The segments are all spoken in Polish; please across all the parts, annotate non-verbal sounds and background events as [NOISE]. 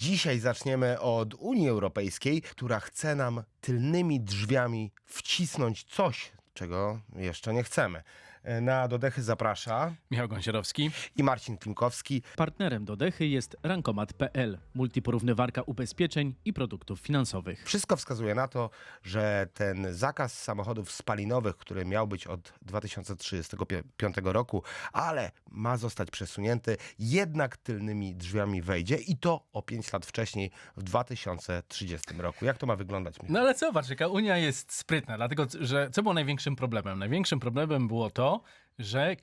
Dzisiaj zaczniemy od Unii Europejskiej, która chce nam tylnymi drzwiami wcisnąć coś, czego jeszcze nie chcemy. Na dodechy zaprasza Michał Gąsierowski. i Marcin Klimkowski. Partnerem Dodechy jest Rankomat.pl, multiporównywarka ubezpieczeń i produktów finansowych. Wszystko wskazuje na to, że ten zakaz samochodów spalinowych, który miał być od 2035 roku, ale ma zostać przesunięty, jednak tylnymi drzwiami wejdzie i to o 5 lat wcześniej, w 2030 roku. Jak to ma wyglądać? Michał? No ale zobacz, jaka Unia jest sprytna, dlatego że co było największym problemem? Największym problemem było to, że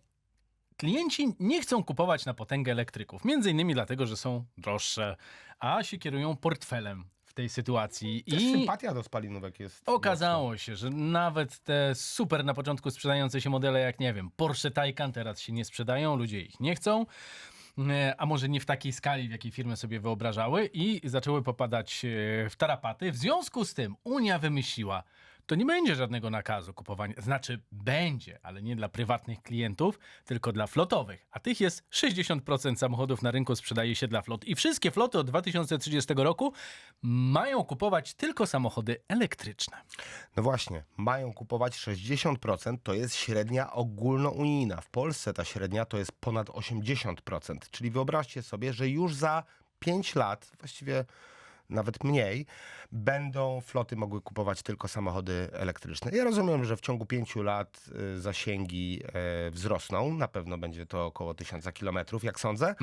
klienci nie chcą kupować na potęgę elektryków. Między innymi dlatego, że są droższe, a się kierują portfelem w tej sytuacji. Też I sympatia do spalinówek jest. okazało się, że nawet te super na początku sprzedające się modele, jak nie wiem, Porsche Taycan teraz się nie sprzedają, ludzie ich nie chcą. E, A może nie w takiej skali, w jakiej firmy sobie wyobrażały, i zaczęły popadać e, w tarapaty. W związku z tym Unia wymyśliła, to nie będzie żadnego nakazu kupowania. Znaczy, będzie, ale nie dla prywatnych klientów, tylko dla flotowych. A tych jest 60% samochodów na rynku sprzedaje się dla flot. I wszystkie floty od 2030 roku mają kupować tylko samochody elektryczne. No właśnie, mają kupować 60%, to jest średnia ogólnounijna. W Polsce ta średnia to jest ponad 80%. Czyli wyobraźcie sobie, że już za 5 lat, właściwie nawet mniej, będą floty mogły kupować tylko samochody elektryczne. Ja rozumiem, że w ciągu 5 lat y, zasięgi e, wzrosną. Na pewno będzie to około 1000 kilometrów, jak sądzę.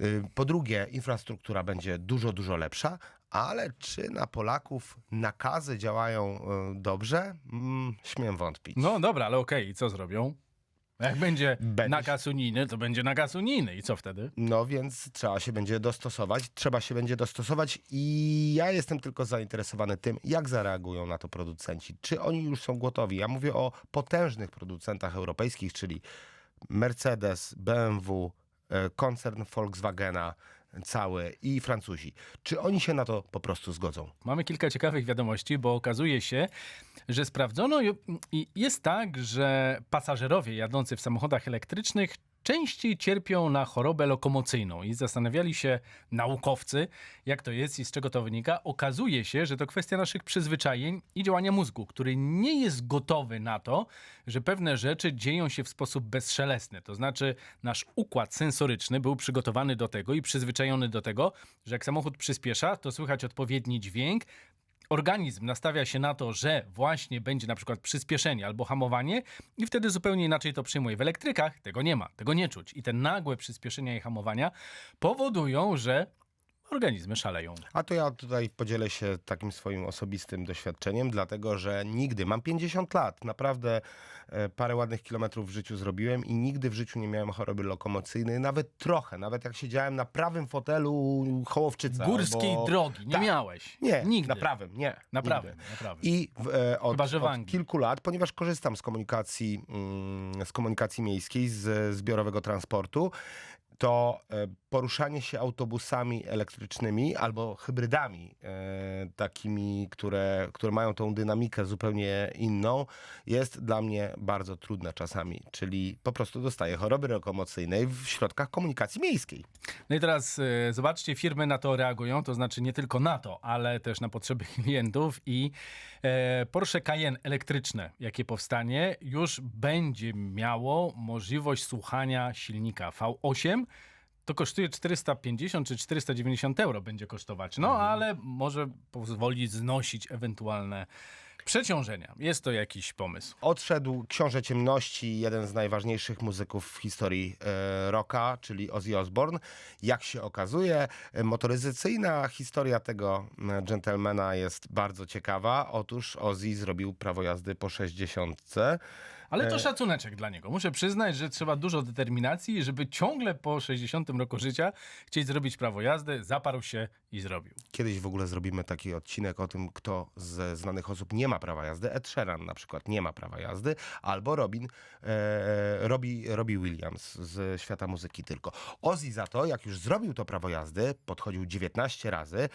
Y, Po drugie, infrastruktura będzie dużo, dużo lepsza, ale czy na Polaków nakazy działają y, dobrze? Mm, śmiem wątpić. No dobra, ale okej, i co zrobią? Jak będzie Będzie- nakaz unijny, to będzie nakaz unijny. I co wtedy? No więc trzeba się będzie dostosować, trzeba się będzie dostosować i ja jestem tylko zainteresowany tym, jak zareagują na to producenci. Czy oni już są gotowi? Ja mówię o potężnych producentach europejskich, czyli Mercedes, BMW, e, koncern Volkswagena cały i Francuzi. Czy oni się na to po prostu zgodzą? Mamy kilka ciekawych wiadomości, bo okazuje się, że sprawdzono i jest tak, że pasażerowie jadący w samochodach elektrycznych częściej cierpią na chorobę lokomocyjną i zastanawiali się naukowcy, jak to jest i z czego to wynika. Okazuje się, że to kwestia naszych przyzwyczajeń i działania mózgu, który nie jest gotowy na to, że pewne rzeczy dzieją się w sposób bezszelestny. To znaczy, nasz układ sensoryczny był przygotowany do tego i przyzwyczajony do tego, że jak samochód przyspiesza, to słychać odpowiedni dźwięk, organizm nastawia się na to, że właśnie będzie na przykład przyspieszenie albo hamowanie i wtedy zupełnie inaczej to przyjmuje. W elektrykach tego nie ma, tego nie czuć. I te nagłe przyspieszenia i hamowania powodują, że organizmy szaleją. A to ja tutaj podzielę się takim swoim osobistym doświadczeniem, dlatego że nigdy, mam 50 lat, naprawdę e, parę ładnych kilometrów w życiu zrobiłem i nigdy w życiu nie miałem choroby lokomocyjnej, nawet trochę, nawet jak siedziałem na prawym fotelu Hołowczyca. Górskiej drogi nie Tak. miałeś. Nie, Nigdy. na prawym, nie. Na prawym, na prawym. I w, e, od, od kilku lat, ponieważ korzystam z komunikacji, mm, z komunikacji miejskiej, z zbiorowego transportu, to e, poruszanie się autobusami elektrycznymi albo hybrydami, e, takimi, które, które mają tą dynamikę zupełnie inną, jest dla mnie bardzo trudne czasami. Czyli po prostu dostaję choroby lokomocyjnej w środkach komunikacji miejskiej. No i teraz e, zobaczcie, firmy na to reagują, to znaczy nie tylko na to, ale też na potrzeby [LAUGHS] klientów i e, Porsche Cayenne elektryczne, jakie powstanie, już będzie miało możliwość słuchania silnika V8. To kosztuje 450 czy 490 euro będzie kosztować. No, ale może pozwoli znosić ewentualne przeciążenia. Jest to jakiś pomysł. Odszedł Książę Ciemności, jeden z najważniejszych muzyków w historii e, rocka, czyli Ozzy Osbourne. Jak się okazuje, motoryzacyjna historia tego e, gentlemana jest bardzo ciekawa. Otóż Ozzy zrobił prawo jazdy po 60. Ale E, to szacuneczek dla niego. Muszę przyznać, że trzeba dużo determinacji, żeby ciągle po 60 roku życia chcieć zrobić prawo jazdy, zaparł się i zrobił. Kiedyś w ogóle zrobimy taki odcinek o tym, kto ze znanych osób nie ma prawa jazdy. Ed Sheeran na przykład nie ma prawa jazdy, albo Robin, e, Robbie, Robbie Williams z świata muzyki tylko. Ozzy za to, jak już zrobił to prawo jazdy, podchodził 19 razy,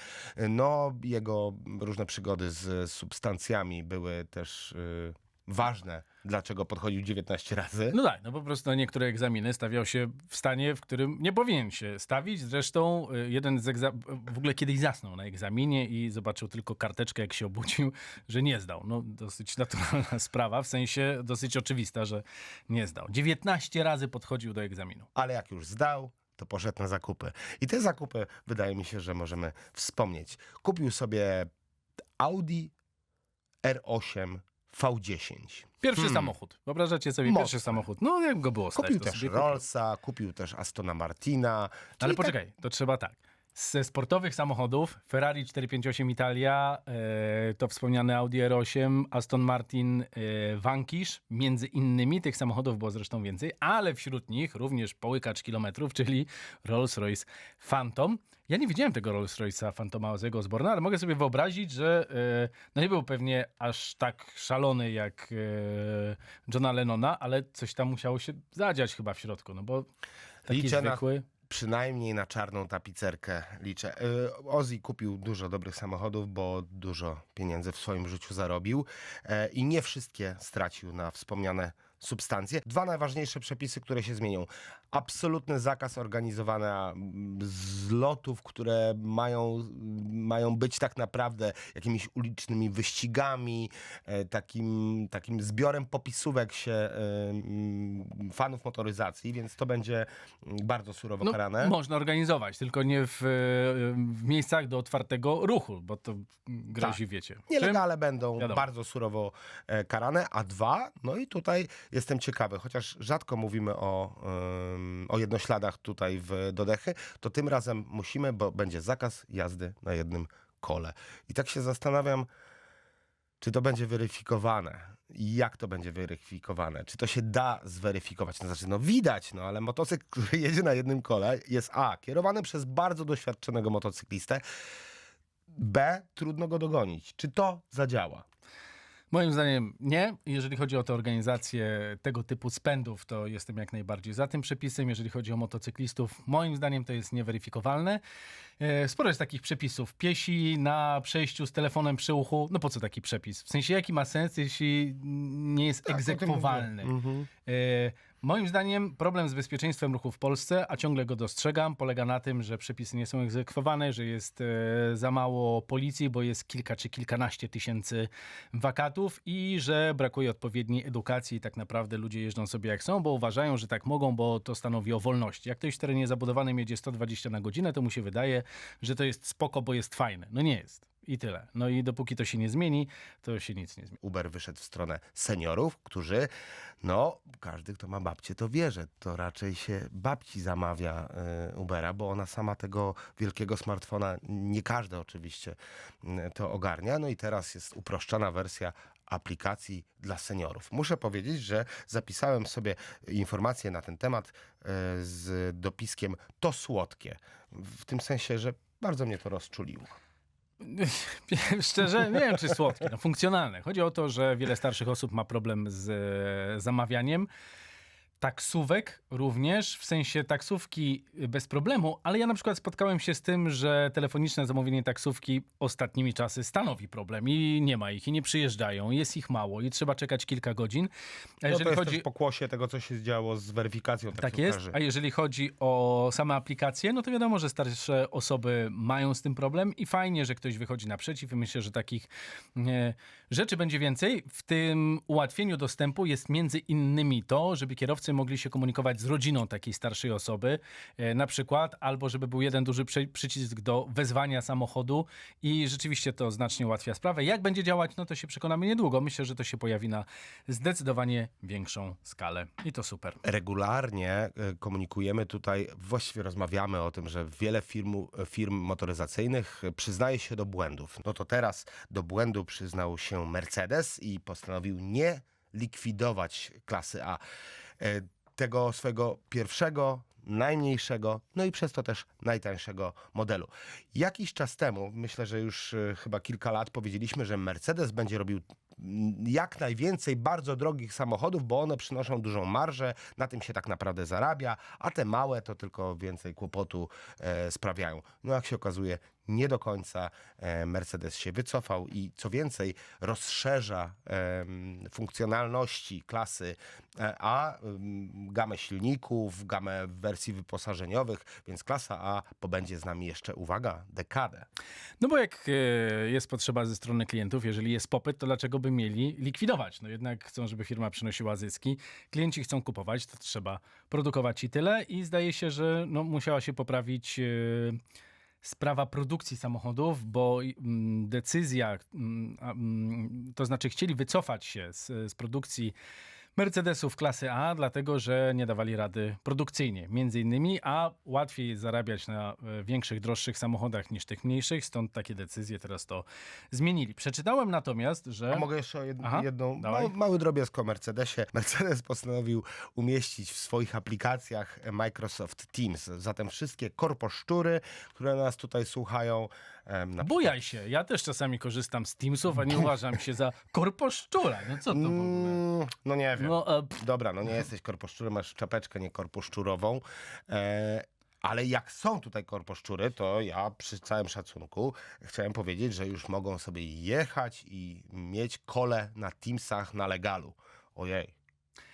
no jego różne przygody z substancjami były też... y, ważne, dlaczego podchodził 19 razy. No tak, no po prostu na niektóre egzaminy stawiał się w stanie, w którym nie powinien się stawić. Zresztą y, jeden z egza... w ogóle kiedyś zasnął na egzaminie i zobaczył tylko karteczkę, jak się obudził, [LAUGHS] że nie zdał. No dosyć naturalna [LAUGHS] sprawa, w sensie dosyć oczywista, że nie zdał. 19 razy podchodził do egzaminu. ale jak już zdał, to poszedł na zakupy. I te zakupy wydaje mi się, że możemy wspomnieć. Kupił sobie Audi R8 V10. Pierwszy Hmm. samochód. Wyobrażacie sobie Mocne. pierwszy samochód? No jak go było stać, Kupił to też sobie kupił. Rollsa, kupił też Astona Martina. Ale tak- poczekaj, to trzeba tak. Ze sportowych samochodów Ferrari 458 Italia, e, to wspomniany Audi R8, Aston Martin e, Vanquish, między innymi tych samochodów było zresztą więcej, ale wśród nich również połykacz kilometrów, czyli Rolls-Royce Phantom. Ja nie widziałem tego Rolls-Royce'a Phantoma Ozego Osborna, ale mogę sobie wyobrazić, że e, no nie był pewnie aż tak szalony jak e, Johna Lennona, ale coś tam musiało się zadziać chyba w środku, no bo taki Liczę na- zwykły... przynajmniej na czarną tapicerkę liczę. Y, Ozzy kupił dużo dobrych samochodów, bo dużo pieniędzy w swoim życiu zarobił e, i nie wszystkie stracił na wspomniane substancje. Dwa najważniejsze przepisy, które się zmienią. Absolutny zakaz organizowania mm, zlotów, które mają, mają być tak naprawdę jakimiś ulicznymi wyścigami, e, takim, takim zbiorem popisówek się e, mm, fanów motoryzacji, więc to będzie mm, bardzo surowo No, karane. można organizować, tylko nie w, e, w miejscach do otwartego ruchu, bo to grozi, Tak. wiecie. Czym? Nielegalne będą Wiadomo. bardzo surowo karane, a dwa, no i tutaj jestem ciekawy, chociaż rzadko mówimy o, ym, o jednośladach tutaj w Dodechy, to tym razem musimy, bo będzie zakaz jazdy na jednym kole. I tak się zastanawiam, czy to będzie weryfikowane jak to będzie weryfikowane? Czy to się da zweryfikować? No, znaczy, no widać, no ale motocykl, który jedzie na jednym kole jest A, kierowany przez bardzo doświadczonego motocyklistę, B, trudno go dogonić. Czy to zadziała? Moim zdaniem nie. Jeżeli chodzi o tę organizację tego typu spędów, to jestem jak najbardziej za tym przepisem. Jeżeli chodzi o motocyklistów, moim zdaniem to jest nieweryfikowalne. E, Sporo jest takich przepisów. Piesi na przejściu z telefonem przy uchu. No po co taki przepis? W sensie jaki ma sens, jeśli nie jest Tak, egzekwowalny? Mhm. Moim zdaniem problem z bezpieczeństwem ruchu w Polsce, a ciągle go dostrzegam, polega na tym, że przepisy nie są egzekwowane, że jest e, za mało policji, bo jest kilka czy kilkanaście tysięcy wakatów i że brakuje odpowiedniej edukacji tak naprawdę ludzie jeżdżą sobie jak są, bo uważają, że tak mogą, bo to stanowi o wolności. Jak ktoś w terenie zabudowanym jedzie 120 na godzinę, to mu się wydaje, że to jest spoko, bo jest fajne. No nie jest. I tyle. No i dopóki to się nie zmieni, to się nic nie zmieni. Uber wyszedł w stronę seniorów, którzy, no, każdy, kto ma babcię, to wie, że to raczej się babci zamawia y, Ubera, bo ona sama tego wielkiego smartfona, nie każdy oczywiście y, to ogarnia. No i teraz jest uproszczona wersja aplikacji dla seniorów. Muszę powiedzieć, że zapisałem sobie informacje na ten temat y, z dopiskiem to słodkie. W tym sensie, że bardzo mnie to rozczuliło. [LAUGHS] Szczerze, nie wiem czy słodkie, no funkcjonalne. Chodzi o to, że wiele starszych osób ma problem z e, zamawianiem. Taksówek również, w sensie taksówki bez problemu, ale ja na przykład spotkałem się z tym, że telefoniczne zamówienie taksówki ostatnimi czasy stanowi problem i nie ma ich i nie przyjeżdżają, jest ich mało i trzeba czekać kilka godzin. A No to jeżeli jest chodzi też pokłosie tego, co się działo z weryfikacją tak jest. A jeżeli chodzi o same aplikacje, no to wiadomo, że starsze osoby mają z tym problem i fajnie, że ktoś wychodzi naprzeciw i myślę, że takich e, rzeczy będzie więcej. W tym ułatwieniu dostępu jest między innymi to, żeby kierowcy mogli się komunikować z rodziną takiej starszej osoby, e, na przykład, albo żeby był jeden duży przy, przycisk do wezwania samochodu i rzeczywiście to znacznie ułatwia sprawę. Jak będzie działać, no to się przekonamy niedługo. Myślę, że to się pojawi na zdecydowanie większą skalę i to super. regularnie e, komunikujemy tutaj, właściwie rozmawiamy o tym, że wiele firm, firm motoryzacyjnych e, przyznaje się do błędów. No to teraz do błędu przyznał się Mercedes i postanowił nie likwidować klasy A. E, Tego swojego pierwszego, najmniejszego, no i przez to też najtańszego modelu. Jakiś czas temu, myślę, że już e, chyba kilka lat, powiedzieliśmy, że Mercedes będzie robił jak najwięcej bardzo drogich samochodów, bo one przynoszą dużą marżę, na tym się tak naprawdę zarabia, a te małe to tylko więcej kłopotu e, sprawiają. No jak się okazuje, nie do końca e, Mercedes się wycofał i co więcej, rozszerza em, funkcjonalności klasy e, A, gamę silników, gamę wersji wyposażeniowych, więc klasa A pobędzie z nami jeszcze, uwaga, dekadę. No bo jak e, jest potrzeba ze strony klientów, jeżeli jest popyt, to dlaczego mieli likwidować? No jednak chcą, żeby firma przynosiła zyski. Klienci chcą kupować, to trzeba produkować i tyle. I zdaje się, że no, musiała się poprawić e, sprawa produkcji samochodów, bo decyzja, to znaczy chcieli wycofać się z, z produkcji Mercedesów klasy A, dlatego że nie dawali rady produkcyjnie, między innymi, a łatwiej zarabiać na e, większych, droższych samochodach niż tych mniejszych, stąd takie decyzje teraz to zmienili. Przeczytałem natomiast, że... A mogę jeszcze o jed Aha, jedną mały, mały drobiazg o Mercedesie. [LAUGHS] Mercedes postanowił umieścić w swoich aplikacjach Microsoft Teams. Zatem wszystkie korposzczury, które nas tutaj słuchają, na Bujaj się, ja też czasami korzystam z Teamsów, a nie uważam się za korposzczura. No co to w ogóle? Mm, no nie wiem. No, e, Dobra, no nie jesteś korposzczurem, masz czapeczkę nie korposzczurową. E, ale jak są tutaj korposzczury, to ja przy całym szacunku chciałem powiedzieć, że już mogą sobie jechać i mieć kole na Teamsach na legalu. Ojej.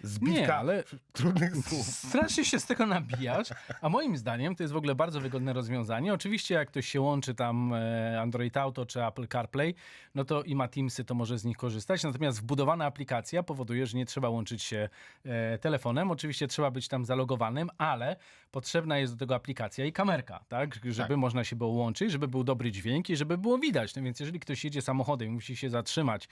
Zbitka Nie, ale- trudnych słów. Strasznie się z tego nabijasz, a moim zdaniem to jest w ogóle bardzo wygodne rozwiązanie. Oczywiście jak ktoś się łączy tam e, Android Auto czy Apple CarPlay, no to i ma Teamsy, to może z nich korzystać. Natomiast wbudowana aplikacja powoduje, że nie trzeba łączyć się e, telefonem. Oczywiście trzeba być tam zalogowanym, ale potrzebna jest do tego aplikacja i kamerka, tak? Żeby Tak. można się było łączyć, żeby był dobry dźwięk i żeby było widać. No więc jeżeli ktoś jedzie samochodem i musi się zatrzymać,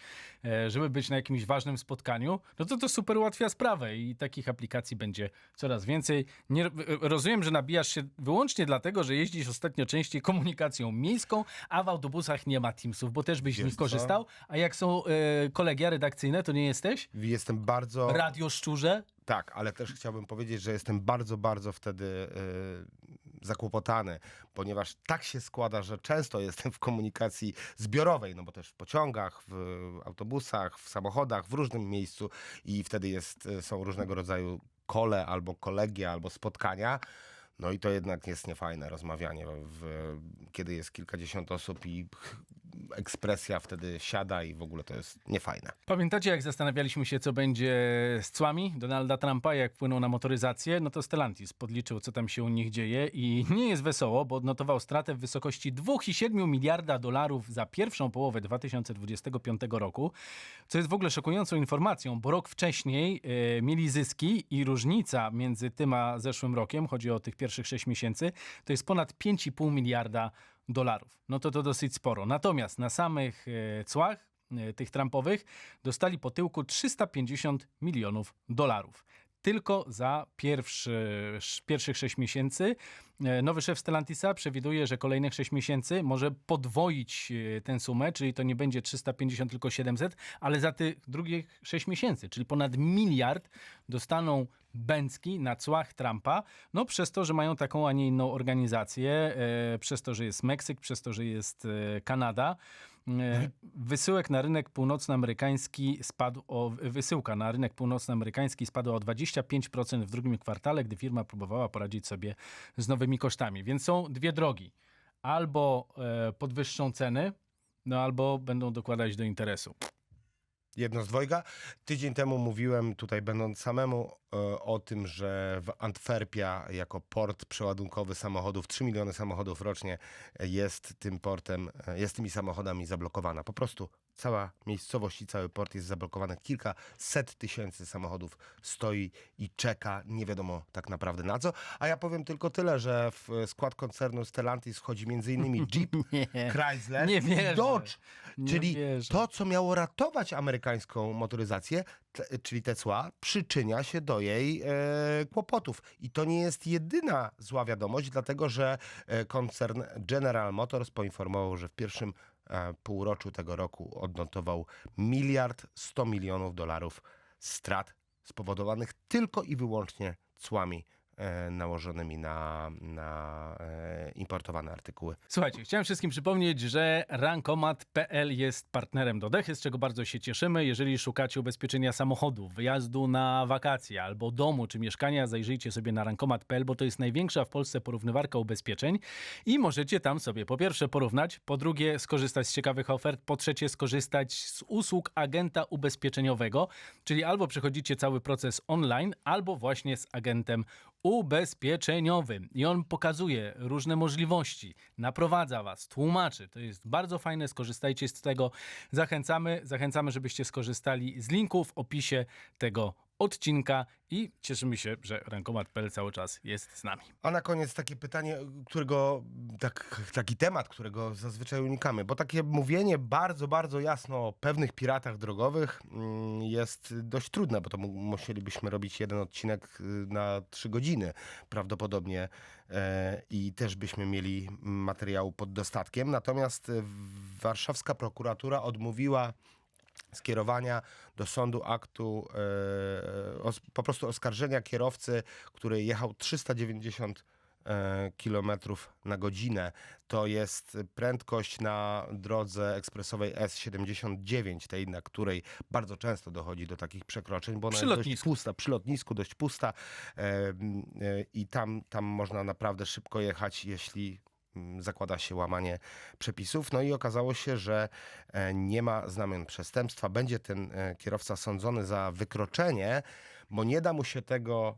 e, żeby być na jakimś ważnym spotkaniu, no to to super ułatwia sprawę i takich aplikacji będzie coraz więcej. Nie, e, rozumiem, że nabijasz się wyłącznie dlatego, że jeździsz ostatnio częściej komunikacją miejską, a w autobusach nie ma Teamsów, bo też byś z nich korzystał. A jak są e, kolegia redakcyjne, to nie jesteś? Jestem bardzo. Radio szczurze? Tak, ale też chciałbym powiedzieć, że jestem bardzo, bardzo wtedy y, zakłopotany, ponieważ tak się składa, że często jestem w komunikacji zbiorowej, no bo też w pociągach, w autobusach, w samochodach, w różnym miejscu i wtedy jest, y, są różnego rodzaju kole albo kolegia, albo spotkania. No i to jednak jest niefajne rozmawianie, w, kiedy jest kilkadziesiąt osób i ekspresja wtedy siada i w ogóle to jest niefajne. Pamiętacie, jak zastanawialiśmy się, co będzie z cłami Donalda Trumpa, jak wpłynął na motoryzację? No to Stellantis podliczył, co tam się u nich dzieje i nie jest wesoło, bo odnotował stratę w wysokości 2,7 miliarda dolarów za pierwszą połowę 2025 roku, co jest w ogóle szokującą informacją, bo rok wcześniej e, mieli zyski i różnica między tym a zeszłym rokiem, chodzi o tych pierwszych 6 miesięcy, to jest ponad 5,5 miliarda dolarów. No to to dosyć sporo. Natomiast na samych e, cłach e, tych Trumpowych dostali po tyłku 350 milionów dolarów. Tylko za pierwszy, sz- pierwszych 6 miesięcy. E, Nowy szef Stellantisa przewiduje, że kolejnych 6 miesięcy może podwoić e, tę sumę, czyli to nie będzie 350, tylko 700, ale za tych drugich 6 miesięcy, czyli ponad miliard dostaną Bęcki na cłach Trumpa, no przez to, że mają taką, a nie inną organizację, e, przez to, że jest Meksyk, przez to, że jest Kanada. E, Wysyłek na rynek północnoamerykański spadł o, wysyłka na rynek północnoamerykański spadła o 25% w drugim kwartale, gdy firma próbowała poradzić sobie z nowymi kosztami. Więc są dwie drogi. Albo e, podwyższą ceny, no albo będą dokładać do interesu. Jedno z dwojga. Tydzień temu mówiłem tutaj, będąc samemu, e, o tym, że w Antwerpia jako port przeładunkowy samochodów, 3 miliony samochodów rocznie e, jest tym portem, e, jest tymi samochodami zablokowana. Po prostu cała miejscowość i cały port jest zablokowany. Kilkaset tysięcy samochodów stoi i czeka, nie wiadomo tak naprawdę na co. A ja powiem tylko tyle, że w e, skład koncernu Stellantis wchodzi m.in. [LAUGHS] Jeep, Nie, Chrysler nie i. Dodge. Czyli to, co miało ratować amerykańską motoryzację, czyli te cła, przyczynia się do jej e, kłopotów. I to nie jest jedyna zła wiadomość, dlatego że e, koncern General Motors poinformował, że w pierwszym półroczu tego roku odnotował miliard 100 milionów dolarów strat spowodowanych tylko i wyłącznie cłami e, nałożonymi na, na e, importowane artykuły. Słuchajcie, chciałem wszystkim przypomnieć, że rankomat.pl jest partnerem do Dechy, z czego bardzo się cieszymy. Jeżeli szukacie ubezpieczenia samochodu, wyjazdu na wakacje albo domu czy mieszkania, zajrzyjcie sobie na rankomat.pl, bo to jest największa w Polsce porównywarka ubezpieczeń i możecie tam sobie po pierwsze porównać, po drugie skorzystać z ciekawych ofert, po trzecie skorzystać z usług agenta ubezpieczeniowego, czyli albo przechodzicie cały proces online, albo właśnie z agentem ubezpieczeniowym. I on pokazuje różne możliwości, naprowadza was, tłumaczy. To jest bardzo fajne, skorzystajcie z tego. Zachęcamy, zachęcamy, żebyście skorzystali z linku w opisie tego odcinka i cieszymy się, że Rankomat.pl cały czas jest z nami. A na koniec takie pytanie, którego, tak, taki temat, którego zazwyczaj unikamy, bo takie mówienie bardzo, bardzo jasno o pewnych piratach drogowych mm, jest dość trudne, bo to mu- musielibyśmy robić jeden odcinek y, na trzy godziny prawdopodobnie e, i też byśmy mieli materiału pod dostatkiem. Natomiast warszawska prokuratura odmówiła skierowania do sądu aktu e, po prostu oskarżenia kierowcy, który jechał 390 e, kilometrów na godzinę. To jest prędkość na drodze ekspresowej S79, tej na której bardzo często dochodzi do takich przekroczeń, bo ona Przy jest dość pusta, przy lotnisku dość pusta e, i tam, tam można naprawdę szybko jechać, jeśli zakłada się łamanie przepisów. No i okazało się, że e, nie ma znamion przestępstwa. Będzie ten e, kierowca sądzony za wykroczenie, bo nie da mu się tego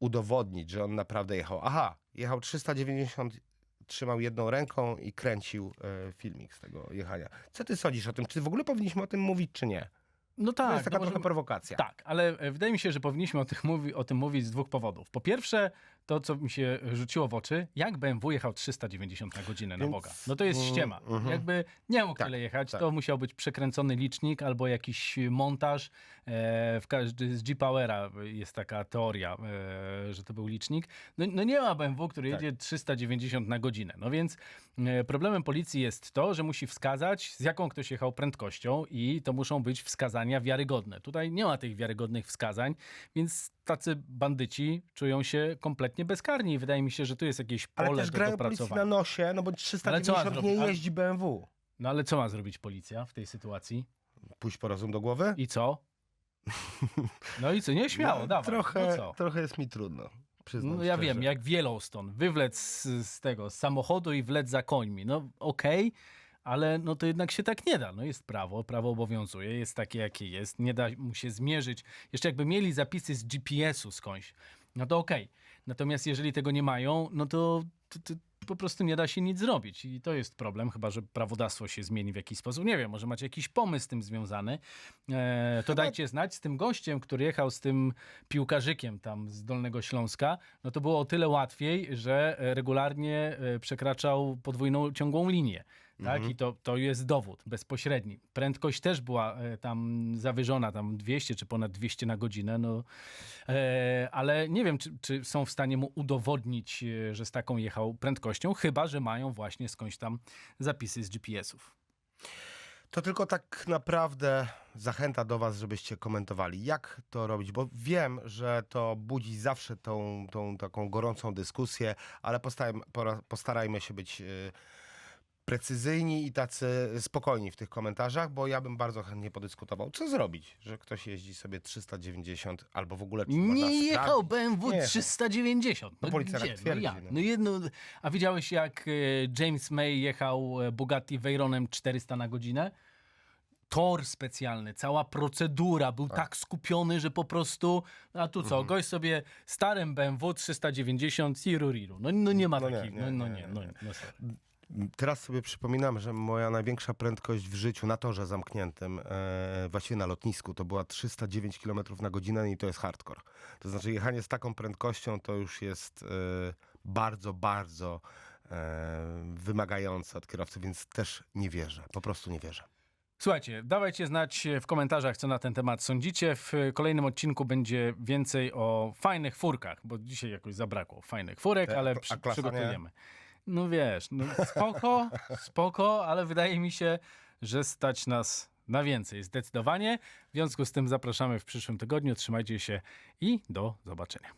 udowodnić, że on naprawdę jechał. Aha, jechał 390, trzymał jedną ręką i kręcił e, filmik z tego jechania. Co ty sądzisz o tym? Czy w ogóle powinniśmy o tym mówić, czy nie? No to tak, jest taka no trochę możemy- prowokacja. Tak, ale wydaje mi się, że powinniśmy o, tych mówi, o tym mówić z dwóch powodów. Po pierwsze, to co mi się rzuciło w oczy, jak BMW jechał 390 na godzinę na Więc- Boga. No to jest Mm, ściema. mhm. Jakby nie mógł Tak, tyle jechać, tak. to musiał być przekręcony licznik albo jakiś montaż. E, w każdy, z G-Powera jest taka teoria, e, że to był licznik. No, no nie ma BMW, który Tak. jedzie 390 na godzinę. No więc e, problemem policji jest to, że musi wskazać, z jaką ktoś jechał prędkością i to muszą być wskazania wiarygodne. Tutaj nie ma tych wiarygodnych wskazań, więc tacy bandyci czują się kompletnie bezkarni. I Wydaje mi się, że tu jest jakieś Ale pole też do grają policji na nosie, no bo Ale co ma 390 nie? Ale- jeździ BMW. No ale co ma zrobić policja w tej sytuacji? Pójść po rozum do głowy? I co? No i co? Nie [LAUGHS] śmiało, No, dawaj. Trochę, No co? trochę jest mi trudno. Przyznam No ja szczerze. wiem, jak Yellowstone. Wywlec z, z tego, z samochodu i wlec za końmi. No okej, ale no to jednak się tak nie da. No jest prawo, prawo obowiązuje, jest takie jakie jest, nie da mu się zmierzyć. Jeszcze jakby mieli zapisy z GPS-u skądś, no to okej. Natomiast jeżeli tego nie mają, no to, to, to po prostu nie da się nic zrobić. I to jest problem, chyba że prawodawstwo się zmieni w jakiś sposób. Nie wiem, może macie jakiś pomysł z tym związany. E, to Chyba- dajcie znać. Z tym gościem, który jechał z tym piłkarzykiem tam z Dolnego Śląska, no to było o tyle łatwiej, że regularnie e, przekraczał podwójną ciągłą linię. Tak, Mhm. i to, to jest dowód bezpośredni. Prędkość też była e, tam zawyżona, tam 200 czy ponad 200 na godzinę, no, e, ale nie wiem, czy, czy są w stanie mu udowodnić, e, że z taką jechał prędkością, chyba że mają właśnie skądś tam zapisy z GPS-ów. To tylko tak naprawdę zachęta do Was, żebyście komentowali, jak to robić, bo wiem, że to budzi zawsze tą, tą taką gorącą dyskusję, ale postarajmy, się być y, precyzyjni i tacy spokojni w tych komentarzach, bo ja bym bardzo chętnie podyskutował, co zrobić, że ktoś jeździ sobie 390 albo w ogóle... Nie jechał. BMW Nie jechał. 390. No policja tak gdzie? twierdzi, No, jak? no. no jedno, a widziałeś jak e, James May jechał e, Bugatti Veyronem 400 na godzinę? Tor specjalny, cała procedura, był tak, skupiony, że po prostu, a tu co, Mhm. gość sobie starym BMW 390 i ruriru. No, no nie ma No takich, nie, no, no nie, no, nie. no. Teraz sobie przypominam, że moja największa prędkość w życiu na torze zamkniętym, e, właściwie na lotnisku, to była 309 km na godzinę i to jest hardcore. To znaczy jechanie z taką prędkością to już jest e, bardzo, bardzo e, wymagające od kierowcy, więc też nie wierzę, po prostu nie wierzę. Słuchajcie, dawajcie znać w komentarzach, co na ten temat sądzicie. W kolejnym odcinku będzie więcej o fajnych furkach, bo dzisiaj jakoś zabrakło fajnych furek, Te- ale a przy, klasa nie? No wiesz, no spoko, [LAUGHS] spoko, ale wydaje mi się, że stać nas na więcej, zdecydowanie. W związku z tym zapraszamy w przyszłym tygodniu. Trzymajcie się i do zobaczenia.